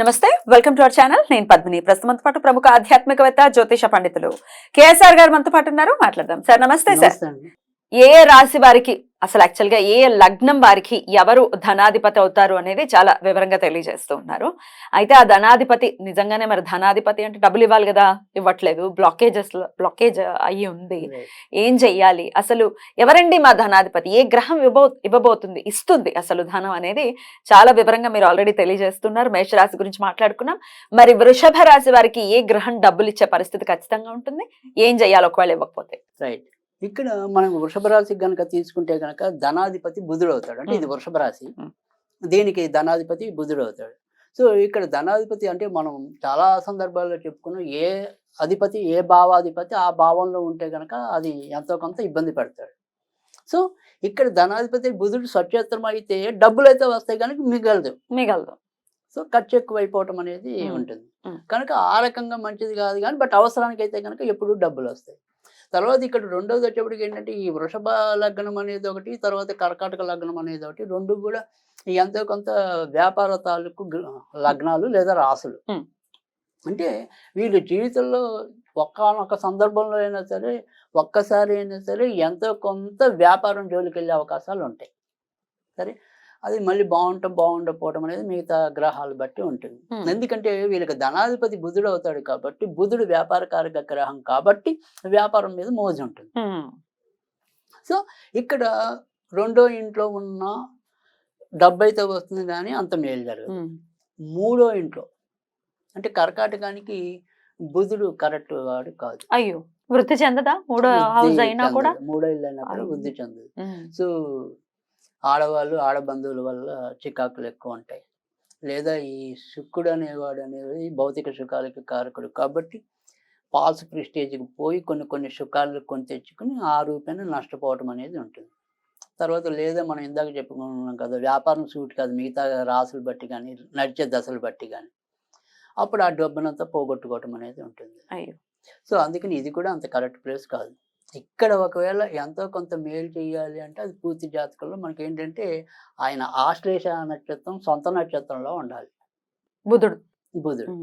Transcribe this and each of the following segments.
నమస్తే welcome to our channel. నేను పద్మిని. ప్రస్తుతం పాటు ప్రముఖ ఆధ్యాత్మికవేత్త జ్యోతిష పండితులు. కేఎస్ఆర్ గారు మనతో పాటు ఉన్నారు. మాట్లాడదాం. సార్ నమస్తే సార్. ఏ రాశి వారికి అసలు యాక్చువల్గా ఏ లగ్నం వారికి ఎవరు ధనాధిపతి అవుతారు అనేది చాలా వివరంగా తెలియజేస్తూ ఉన్నారు. అయితే ఆ ధనాధిపతి నిజంగానే మరి ధనాధిపతి అంటే డబ్బులు ఇవ్వాలి కదా ఇవ్వట్లేదు బ్లాకేజెస్ బ్లాకేజ్ అయ్యి ఉంది. ఏం చెయ్యాలి? అసలు ఎవరండి మా ధనాధిపతి? ఏ గ్రహం ఇవ్వబో ఇవ్వబోతుంది? ఇస్తుంది అసలు ధనం అనేది చాలా వివరంగా మీరు ఆల్రెడీ తెలియజేస్తున్నారు. మేషరాశి గురించి మాట్లాడుకున్నాం. మరి వృషభ రాశి వారికి ఏ గ్రహం డబ్బులు ఇచ్చే పరిస్థితి ఖచ్చితంగా ఉంటుంది? ఏం చెయ్యాలి? ఒకవేళ ఇవ్వకపోతే. రైట్ ఇక్కడ మనం వృషభ రాశి గనక తీసుకుంటే గనక ధనాధిపతి బుధుడు అవుతాడు అంటే ఇది. వృషభ రాశి. దీనికి ధనాధిపతి బుధుడు అవుతాడు సో ఇక్కడ ధనాధిపతి అంటే మనం చాలా సందర్భాల్లో చెప్పుకున్నాం ఏ అధిపతి ఏ భావాధిపతి ఆ భావంలో ఉంటే గనక అది ఎంతో కొంత ఇబ్బంది పెడతాడు సో ఇక్కడ ధనాధిపతి బుధుడు సచేత్రం అయితే డబ్బులు అయితే వస్తాయి కనుక మిగలదు మిగలదు సో ఖర్చు ఎక్కువ అయిపోవటం అనేది. ఉంటుంది. కనుక ఆ రకంగా మంచిది కాదు కానీ బట్ అవసరానికి అయితే కనుక ఎప్పుడు డబ్బులు వస్తాయి తర్వాత ఇక్కడ రెండోది వచ్చేప్పటికి ఏంటంటే ఈ వృషభ లగ్నం అనేది ఒకటి తర్వాత కర్కాటక లగ్నం అనేది ఒకటి. రెండు కూడా ఎంతో కొంత వ్యాపార తాలూకు లగ్నాలు లేదా రాసులు. అంటే వీళ్ళు జీవితంలో ఒక్కనొక సందర్భంలో అయినా సరే ఒక్కసారి అయినా సరే ఎంతో కొంత వ్యాపారం జోలికి వెళ్ళే అవకాశాలు ఉంటాయి సరే? అది మళ్ళీ బాగుంటాం బాగుండకపోవడం అనేది మిగతా గ్రహాలు బట్టి ఉంటుంది. ఎందుకంటే వీళ్ళకి ధనాధిపతి బుధుడు అవుతాడు కాబట్టి బుధుడు వ్యాపారకారక గ్రహం కాబట్టి వ్యాపారం మీద మోజు ఉంటుంది. ఇక్కడ రెండో ఇంట్లో ఉన్న డబ్బు అయితే వస్తుంది కానీ అంత మేలు జరగదు. మూడో ఇంట్లో అంటే కర్కాటకానికి బుధుడు కరెక్ట్ వాడు కాదు. అయ్యో! వృద్ధి చెందదా? మూడో హౌస్ అయినా కూడా. మూడో ఇల్లు అయినా కూడా. వృద్ధి చెందదు. సో ఆడవాళ్ళు ఆడబంధువుల వల్ల చికాకులు ఎక్కువ ఉంటాయి. లేదా ఈ శుక్రుడు అనేవాడు అనేది భౌతిక సుఖాలకి కారకుడు. కాబట్టి పాల్స్ ప్రిస్టేజ్కి పోయి కొన్ని కొన్ని సుఖాలు కొని తెచ్చుకుని ఆ రూపాయన నష్టపోవటం అనేది ఉంటుంది. తర్వాత లేదా మనం ఇందాక చెప్పుకున్నాం కదా వ్యాపారం సూట్ కాదు. మిగతా రాసులు బట్టి కానీ నడిచే దశలు బట్టి కానీ అప్పుడు ఆ డబ్బునంతా పోగొట్టుకోవటం అనేది ఉంటుంది. అయ్యో! సో అందుకని ఇది కూడా అంత కరెక్ట్ ప్లేస్ కాదు. ఇక్కడ ఒకవేళ ఎంతో కొంత మేలు చేయాలి అంటే అది పూర్తి జాతకంలో మనకి ఏంటంటే ఆయన ఆశ్లేష నక్షత్రం సొంత నక్షత్రంలో ఉండాలి. బుధుడు. బుధుడు.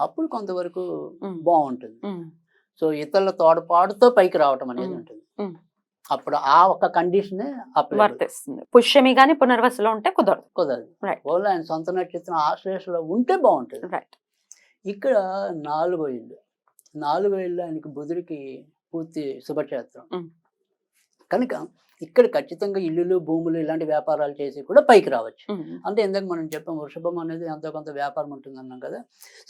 అప్పుడు కొంతవరకు బాగుంటుంది సో ఇతరుల తోడపాటుతో పైకి రావటం అనేది. ఉంటుంది. అప్పుడు ఆ ఒక కండిషనే వర్తిస్తుంది. పుష్యమి గాని పునర్వసులో ఉంటే కుదరదు. కుదరదు. ఓన్లీ ఆయన సొంత నక్షత్రం ఆశ్లేషలో ఉంటే బాగుంటుంది రైట్ ఇక్కడ నాలుగో ఇల్లు. నాలుగో ఇల్లు ఆయనకి బుధుడికి పూర్తి శుభక్షేత్రం. కనుక ఇక్కడ ఖచ్చితంగా ఇల్లులు భూములు ఇలాంటి వ్యాపారాలు చేసి కూడా పైకి రావచ్చు. అంటే ఎందుకు మనం చెప్పాం వృషభం అనేది ఎంతో కొంత వ్యాపారం ఉంటుంది అన్నాం కదా.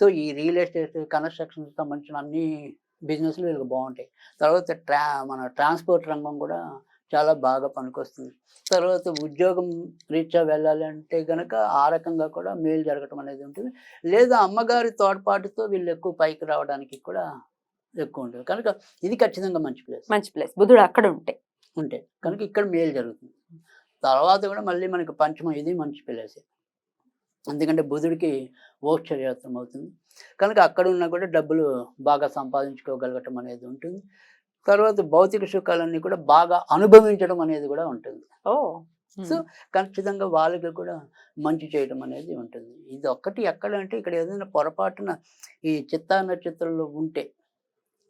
సో ఈ రియల్ ఎస్టేట్ కన్స్ట్రక్షన్ సంబంధించిన అన్ని బిజినెస్లు వీళ్ళకి బాగుంటాయి. తర్వాత ట్రా మన ట్రాన్స్పోర్ట్ రంగం కూడా చాలా బాగా పనికొస్తుంది. తర్వాత ఉద్యోగం రీత్యా వెళ్ళాలి అంటే కనుక ఆ రకంగా కూడా మేలు జరగటం అనేది ఉంటుంది. లేదా అమ్మగారి తోడ్పాటుతో వీళ్ళు ఎక్కువ పైకి రావడానికి కూడా ఎక్కువ ఉంటుంది కనుక ఇది ఖచ్చితంగా మంచి ప్లేస్. మంచి ప్లేస్. బుధుడు అక్కడ ఉంటే. ఉంటాయి కనుక ఇక్కడ మేలు జరుగుతుంది. తర్వాత కూడా మళ్ళీ మనకి పంచమం ఇది మంచి ప్లేసే. ఎందుకంటే బుధుడికి మోక్షయాత్రం అవుతుంది. కనుక అక్కడ ఉన్నా కూడా డబ్బులు బాగా సంపాదించుకోగలగటం అనేది ఉంటుంది. తర్వాత భౌతిక సుఖాలన్నీ కూడా బాగా అనుభవించడం అనేది కూడా ఉంటుంది. ఓ. సో ఖచ్చితంగా వాళ్ళకి కూడా మంచి చేయడం అనేది ఉంటుంది. ఇది ఒక్కటి ఎక్కడ అంటే ఇక్కడ ఏదైనా పొరపాటున ఈ చిత్తా నక్షత్రంలో ఉంటే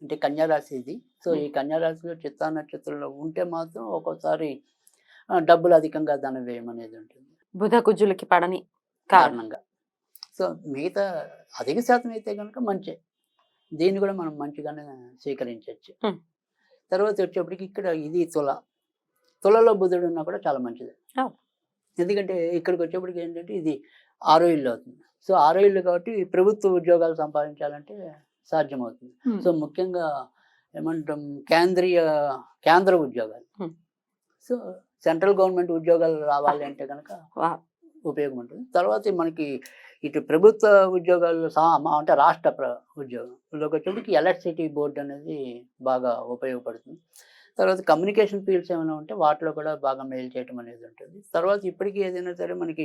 అంటే కన్యారాశి ఇది. సో ఈ కన్యారాశిలో చిత్తా నక్షత్రంలో ఉంటే మాత్రం ఒక్కోసారి డబ్బులు అధికంగా ధన వ్యయం అనేది ఉంటుంది. బుధ కుజులకి పడని కారణం. కారణంగా. సో మిగతా అధిక శాతం అయితే కనుక మంచి. దీన్ని కూడా మనం మంచిగానే స్వీకరించవచ్చు. తర్వాత వచ్చేప్పటికి ఇక్కడ ఇది తుల. తులలో బుధుడు ఉన్నా కూడా చాలా మంచిది. ఎందుకంటే ఇక్కడికి వచ్చేప్పటికి ఏంటంటే ఇది ఆరో ఇల్లు అవుతుంది. సో ఆరో ఇల్లు కాబట్టి ప్రభుత్వ ఉద్యోగాలు సంపాదించాలంటే సాధ్యమవుతుంది. సో ముఖ్యంగా ఏమంటాం కేంద్రీయ కేంద్ర ఉద్యోగాలు. సో సెంట్రల్ గవర్నమెంట్ ఉద్యోగాలు రావాలి అంటే కనుక. ఉపయోగం ఉంటుంది తర్వాత మనకి ఇటు ప్రభుత్వ ఉద్యోగాలు సా మా- అంటే రాష్ట్ర ప్ర ఉద్యోగంలోకి వచ్చేప్పటికి ఎలక్ట్రిసిటీ బోర్డు అనేది బాగా ఉపయోగపడుతుంది తర్వాత కమ్యూనికేషన్ ఫీల్డ్స్ ఏమైనా ఉంటే వాటిలో కూడా బాగా మెయిల్ చేయటం అనేది ఉంటుంది తర్వాత ఇప్పటికీ ఏదైనా సరే మనకి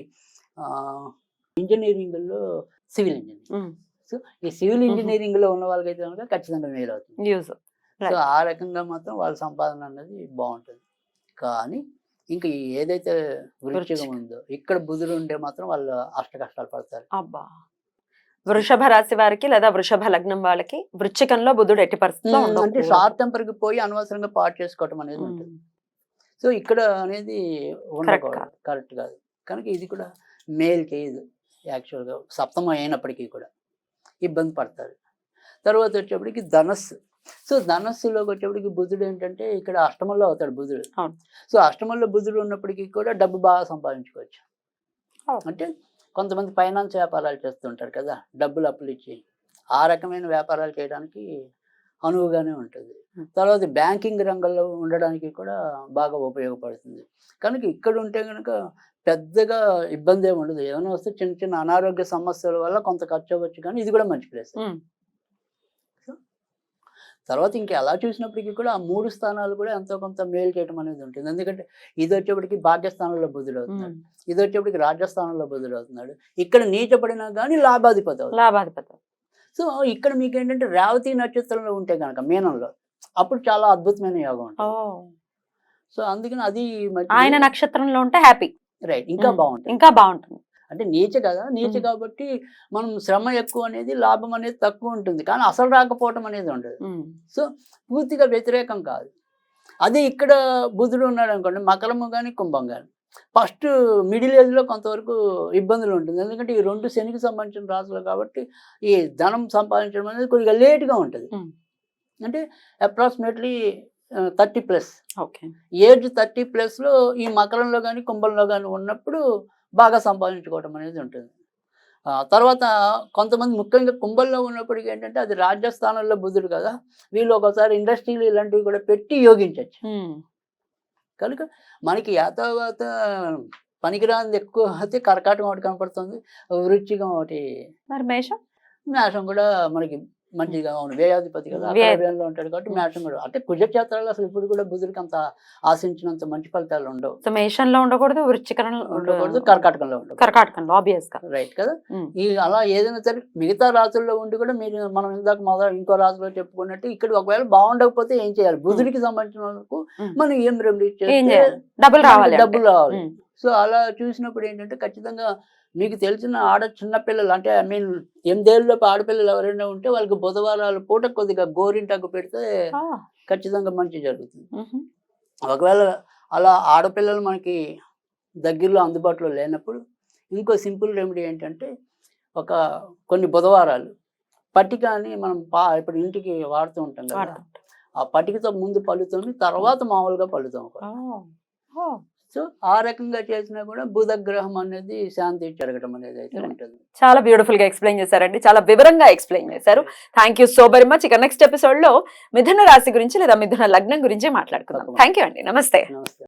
ఇంజనీరింగ్లో సివిల్ ఇంజనీరింగ్. సో ఈ సివిల్ Mhm. ఇంజనీరింగ్లో ఉన్న వాళ్ళకైతే కనుక ఖచ్చితంగా మెయిల్ అవుతుంది. యూజ్ సో ఆ రకంగా మాత్రం వాళ్ళ సంపాదన అనేది బాగుంటుంది. కానీ ఇంక ఏదైతే వృశ్చికం. ఉందో ఇక్కడ బుధుడు ఉంటే మాత్రం వాళ్ళు అష్ట కష్టాలు పడతారు. అబ్బా! వృషభ రాశి వారికి లేదా వృషభ లగ్నం వాళ్ళకి వృచ్చికంలో బుధుడు ఎట్టి పరిస్థితిలో ఉమ్, అంటే. షార్ట్ టెంపర్కి పోయి అనవసరంగా పాటు చేసుకోవటం అనేది ఉంటుంది. సో ఇక్కడ అనేది ఉండకూడదు. కరెక్ట్ కాదు. కనుక ఇది కూడా మేల్ చేయదు యాక్చువల్గా సప్తమం అయినప్పటికీ కూడా. ఇబ్బంది పడతారు. తర్వాత వచ్చేప్పటికి ధనస్సు. సో ధనస్సులోకి వచ్చేప్పటికి బుధుడు ఏంటంటే ఇక్కడ అష్టమంలో అవుతాడు బుధుడు. సో అష్టమంలో బుధుడు ఉన్నప్పటికీ కూడా డబ్బు బాగా సంపాదించుకోవచ్చు. అంటే కొంతమంది ఫైనాన్స్ వ్యాపారాలు చేస్తుంటారు కదా డబ్బులు అప్పులు ఇచ్చి. ఆ రకమైన వ్యాపారాలు చేయడానికి అనువుగానే ఉంటుంది. తర్వాత బ్యాంకింగ్ రంగంలో ఉండడానికి కూడా బాగా ఉపయోగపడుతుంది. కనుక ఇక్కడ ఉంటే కనుక పెద్దగా ఇబ్బంది ఏమి ఉండదు. ఏమైనా వస్తే చిన్న చిన్న అనారోగ్య సమస్యల వల్ల కొంత ఖర్చు అవ్వచ్చు కానీ ఇది కూడా మంచి ప్లేస్. తర్వాత ఇంకా ఎలా చూసినప్పటికీ కూడా ఆ మూడు స్థానాలు కూడా ఎంతో కొంత మేలు చేయడం అనేది ఉంటుంది. ఎందుకంటే ఇది వచ్చేప్పటికి భాగ్యస్థానంలో బుధుడు అవుతున్నాడు. ఇది వచ్చేప్పటికి రాజస్థానంలో బుధుడు అవుతున్నాడు. ఇక్కడ నీచపడినా కానీ లాభాధిపతి లాభాధిపతి సో ఇక్కడ మీకు ఏంటంటే రేవతి నక్షత్రంలో ఉంటే కనుక మీనంలో అప్పుడు చాలా అద్భుతమైన యోగం ఉంటుంది. సో అందుకని అది ఆయన నక్షత్రంలో ఉంటే హ్యాపీ. రైట్ ఇంకా. బాగుంటుంది. ఇంకా బాగుంటుంది. అంటే నీచ కదా నీచ. కాబట్టి మనం శ్రమ ఎక్కువ అనేది లాభం అనేది తక్కువ ఉంటుంది. కానీ అసలు రాకపోవటం అనేది ఉండదు. ఉమ్. పూర్తిగా వ్యతిరేకం కాదు. అదే ఇక్కడ బుధుడు ఉన్నాడు అనుకోండి మకరము కానీ కుంభం కానీ ఫస్ట్ మిడిల్ ఏజ్లో కొంతవరకు ఇబ్బందులు ఉంటుంది. ఎందుకంటే ఈ రెండు శనికి సంబంధించిన రాసులు కాబట్టి ఈ ధనం సంపాదించడం అనేది కొద్దిగా లేట్గా ఉంటుంది. అంటే approximately thirty plus okay. Age thirty ప్లస్లో ఈ మకరంలో కానీ కుంభంలో కానీ ఉన్నప్పుడు బాగా సంపాదించుకోవడం అనేది ఉంటుంది. తర్వాత కొంతమంది ముఖ్యంగా కుంభంలో ఉన్నప్పటికీ ఏంటంటే అది రాజ్యస్థానంలో బుధుడు కదా వీళ్ళు ఒకసారి ఇండస్ట్రీలు ఇలాంటివి కూడా పెట్టి యోగించవచ్చు ఉమ్. కనుక మనకి యాతావాత పనికిరాంది ఎక్కువ అయితే కర్కాటకం ఒకటి కనపడుతుంది వృచ్చికం ఒకటి. మరి మేషం? మేషం కూడా మనకి మంచిగా ఉంది వ్యయాధిపతి కదా. వ్యయంలో ఉంటాడు కాబట్టి మేషం కూడా. అంటే కుజక్షేత్రాలు అసలు ఇప్పుడు కూడా బుధుడికి అంత ఆశించినంత మంచి ఫలితాలు ఉండవు. సో మేషంలో ఉండకూడదు వృచ్చికంలో ఉండకూడదు కర్కాటకంలో ఉండకూడదు. కర్కాటకంలో ఆబ్వియస్గా. రైట్ కదా. ఈ అలా ఏదైనా సరే మిగతా రాసుల్లో ఉండి కూడా మీరు మనం ఇందాక మొదలు ఇంకో రాశిలో చెప్పుకున్నట్టు ఇక్కడ ఒకవేళ బాగుండకపోతే ఏం చేయాలి? బుధుడికి సంబంధించిన ఉమ్. మనం ఏం రెమెడీ చేయాలి? డబ్బులు రావాలి. డబ్బులు రావాలి. సో అలా చూసినప్పుడు ఏంటంటే ఖచ్చితంగా మీకు తెలిసిన ఆడ చిన్నపిల్లలు అంటే ఐ మీన్ ఎనిమిదేళ్ళలోపు ఆడపిల్లలు ఎవరైనా ఉంటే వాళ్ళకి బుధవారాల పూట కొద్దిగా గోరింటాకు పెడితే. ఖచ్చితంగా మంచి జరుగుతుంది. ఒకవేళ అలా ఆడపిల్లలు మనకి దగ్గరలో అందుబాటులో లేనప్పుడు ఇంకో సింపుల్ రెమెడీ ఏంటంటే ఒక కొన్ని బుధవారాలు పట్టిక అని మనం పా ఇప్పుడు ఇంటికి వాడుతూ ఉంటాం కదా. ఆ పట్టికతో ముందు పలుతాం తర్వాత మామూలుగా. ఓ. సో ఆ రకంగా చేసినా కూడా బుధ గ్రహం అనేది శాంతి జరగడం అనేది అయితే Right. ఉంటుంది. చాలా బ్యూటిఫుల్గా ఎక్స్ప్లెయిన్ చేశారండి. చాలా వివరంగా ఎక్స్ప్లెయిన్ చేశారు. Thank you so very much ఇక నెక్స్ట్ ఎపిసోడ్లో మిథున రాశి గురించి లేదా మిథున లగ్నం గురించి మాట్లాడుకుందాం. తప్పకుండా. థ్యాంక్ యూ అండి. నమస్తే. నమస్తే.